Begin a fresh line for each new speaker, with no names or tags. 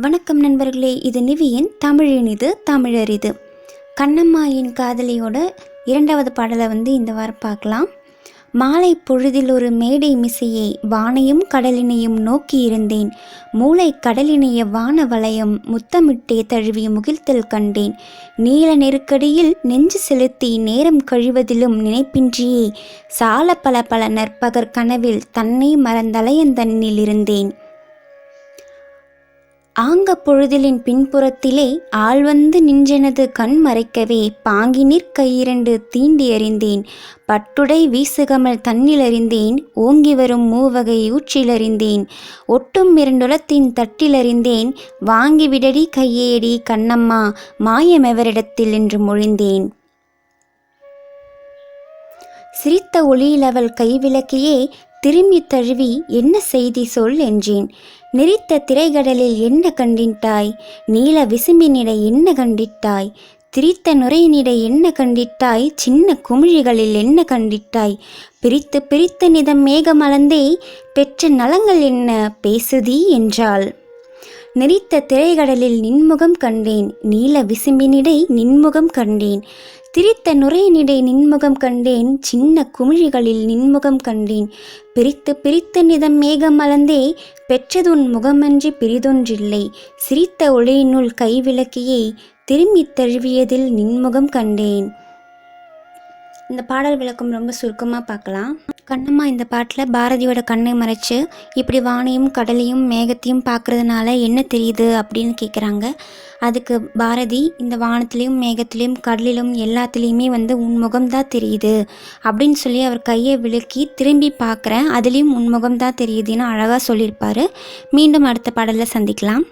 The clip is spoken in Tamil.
வணக்கம் நண்பர்களே இது நிவியின் தமிழினிது தமிழரிது. கண்ணம்மாயின் காதலியோட இரண்டாவது பாடலை வந்து இந்த வாரம் பார்க்கலாம். மாலை பொழுதில் ஒரு மேடை மிசையை வானையும் கடலினையும் நோக்கி இருந்தேன். மூளை கடலினைய வான வளையம் முத்தமிட்டே தழுவி முகிழ்த்தல் கண்டேன். நீல நெருக்கடியில் நெஞ்சு செலுத்தி நேரம் கழிவதிலும் நினைப்பின்றியே சால பல பல நற்பகர் கனவில் தன்னை மறந்தலையந்தன்னில் இருந்தேன். ஆங்க பொழுதிலின் பின்புறத்திலே ஆழ்வந்து நின்றெனது கண் மறைக்கவே பாங்கினிற் கையிரண்டு தீண்டி அறிந்தேன். பட்டுடை வீசுகமல் தன்னிலறிந்தேன் ஓங்கி வரும் மூவகை ஊற்றிலறிந்தேன் ஒட்டும் இரண்டுலத்தின் தட்டிலறிந்தேன் வாங்கி விடடி கையேடி கண்ணம்மா மாயமெவரிடத்தில் என்று மொழிந்தேன். சிரித்த ஒளியில் அவள் கைவிளக்கியே திரும்பி தழுவி என்ன செய்தி சொல் என்றேன். நெறித்த திரைகடலில் என்ன கண்டிட்டாய்? நீல விசும்பினிடை என்ன கண்டிட்டாய்? திரித்த நுரையினிடை என்ன கண்டிட்டாய்? சின்ன குமிழிகளில் என்ன கண்டிட்டாய்? பிரித்து பிரித்த நிதம் மேகமலர்ந்தே பெற்ற நலங்கள் என்ன? பேசுதி என்றாள். நெறித்த திரைகடலில் நின்முகம் கண்டேன் நீல விசும்பினிடை நின்முகம் கண்டேன். திரித்த நுரையினிடை நின்முகம் கண்டேன் சின்ன குமிழிகளில் நின்முகம் கண்டேன். பிரித்து பிரித்த நிதம் மேகம் மலர்ந்தே பெற்றதுன் முகமன்றி பிரிதொன்றில்லை சிரித்த ஒளியினுள் கைவிளக்கியே திரும்பித் தழுவியதில் நின்முகம் கண்டேன். இந்த பாடல் விளக்கம் ரொம்ப சுருக்கமாக பார்க்கலாம். கண்ணம்மா இந்த பாட்டில் பாரதியோட கண்ணை மறைச்சு இப்படி வானையும் கடலையும் மேகத்தையும் பார்க்குறதுனால என்ன தெரியுது அப்படின்னு கேட்குறாங்க அதுக்கு பாரதி இந்த வானத்துலேயும் மேகத்துலேயும் கடலிலும் எல்லாத்துலேயுமே வந்து உன் முகம்தான் தெரியுது அப்படின்னு சொல்லி அவர் கையை விழுக்கி திரும்பி பார்க்குறேன். அதுலேயும் உன் முகம்தான் தெரியுதுன்னு அழகாக சொல்லியிருப்பார். மீண்டும் அடுத்த பாடலில் சந்திக்கலாம்.